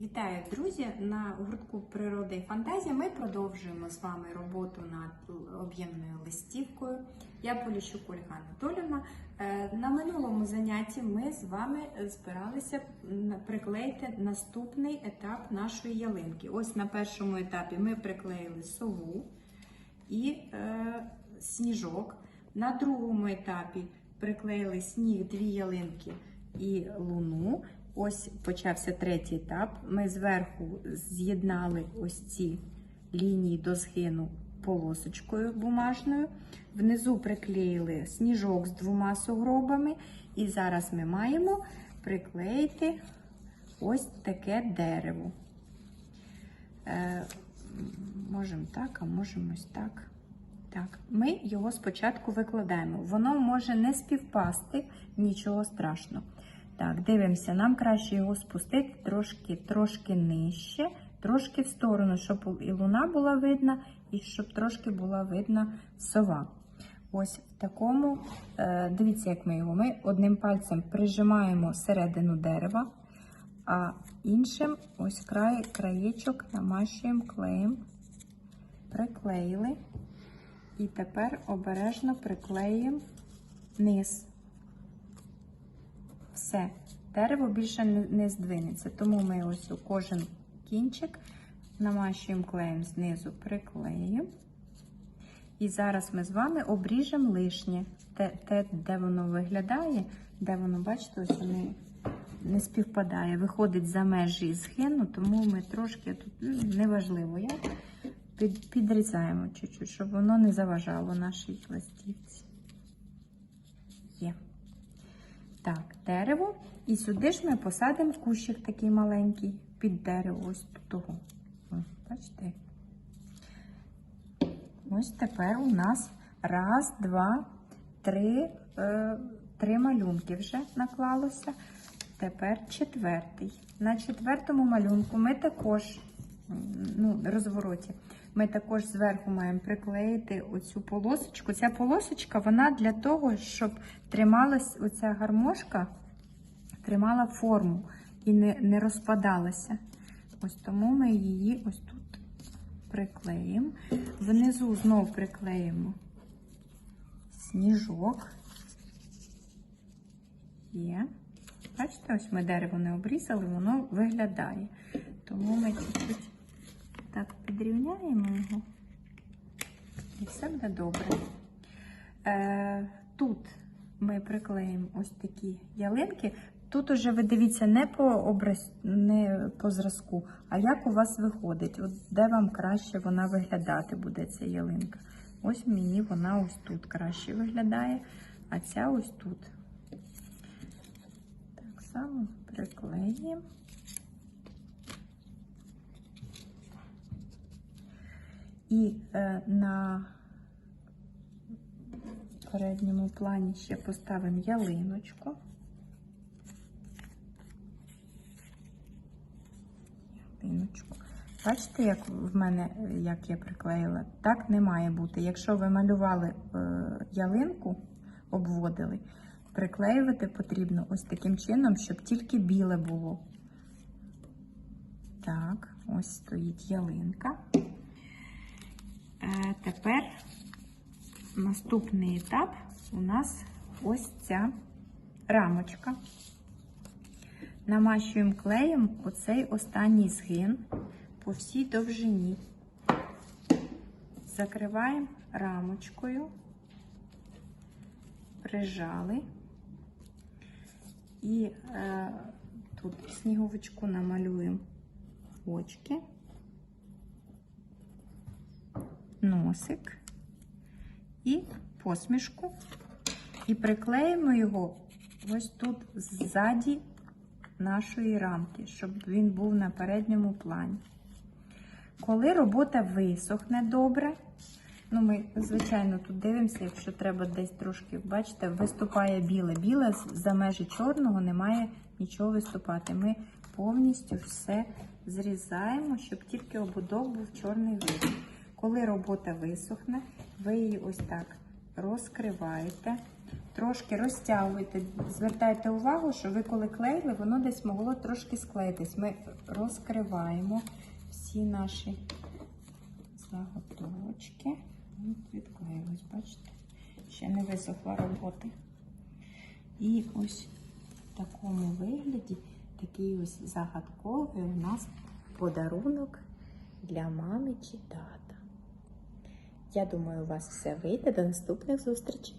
Вітаю, друзі! На гуртку природи і фантазія ми продовжуємо з вами роботу над об'ємною листівкою. Я Поліщук Ольга Анатолівна. Е, На минулому занятті ми з вами збиралися приклеїти наступний етап нашої ялинки. Ось на першому етапі ми приклеїли сову і е, сніжок. На другому етапі приклеїли сніг, дві ялинки і луну. Ось почався третій етап. Ми зверху з'єднали ось ці лінії до згину полосочкою бумажною. Внизу приклеїли сніжок з двома сугробами. І зараз ми маємо приклеїти ось таке дерево. Е, можемо так, а можемо ось так. Так, ми його спочатку викладаємо. Воно може не співпасти, нічого страшного. Так, дивимося, нам краще його спустити трошки, трошки нижче, трошки в сторону, щоб і луна була видна, і щоб трошки була видна сова. Ось в такому, е, дивіться, як ми його. Ми одним пальцем прижимаємо середину дерева, а іншим ось край, краєчок намащуємо клеєм, приклеїли. І тепер обережно приклеїмо низ. Все, дерево більше не, не здвинеться. Тому ми ось у кожен кінчик намащуємо клеєм знизу, приклеїмо. І зараз ми з вами обріжемо лишнє. Те, те, де воно виглядає, де воно, бачите, ось вони не співпадає. Виходить за межі згину, тому ми трошки тут ну, неважливо як. Під, підрізаємо чуть-чуть, щоб воно не заважало нашій листівці. Є. Так, дерево. І сюди ж ми посадимо кущик такий маленький під дерево. Ось того. Бачите? Ось тепер у нас раз, два, три, е, три малюнки вже наклалося. Тепер четвертий. На четвертому малюнку ми також, ну, розвороті, ми також зверху маємо приклеїти оцю полосочку. Ця полосочка, вона для того, щоб трималась оця гармошка, тримала форму і не, не розпадалася. Ось тому ми її ось тут приклеїмо. Внизу знов приклеїмо сніжок. Є. Бачите, ось ми дерево не обрізали, воно виглядає. Тому ми чуть-чуть так підрівняємо його. І все буде добре. Е, тут ми приклеїмо ось такі ялинки. Тут уже ви дивіться не по образ, не по зразку, а як у вас виходить, от де вам краще вона виглядати буде, ця ялинка. Ось мені вона ось тут краще виглядає, а ця ось тут. Так само приклеїмо. І е, на передньому плані ще поставимо ялиночку. Ялиночку. Бачите, як в мене, як я приклеїла? Так не має бути. Якщо ви малювали е, ялинку, обводили, приклеювати потрібно ось таким чином, щоб тільки біле було. Так, ось стоїть ялинка. Е, тепер наступний етап у нас ось ця рамочка. Намащуємо клеєм оцей останній згин по всій довжині. Закриваємо рамочкою, прижали і е, тут сніговичку намалюємо очки. Носик і посмішку. І приклеїмо його ось тут ззаді нашої рамки, щоб він був на передньому плані. Коли робота висохне добре, ну ми, звичайно, тут дивимося, якщо треба десь трошки, бачите, виступає біле. Біле за межі чорного не має нічого виступати. Ми повністю все зрізаємо, щоб тільки ободок був чорний вид. Коли робота висохне, ви її ось так розкриваєте. трошки розтягуйте, звертайте увагу, що ви коли клеїли, воно десь могло трошки склеїтись. Ми розкриваємо всі наші заготовочки. От відклеїлись, бачите? Ще не висохла роботи. І ось в такому вигляді такий ось загадковий у нас подарунок для мами чи тата. Я думаю, у вас все вийде. До наступних зустрічей!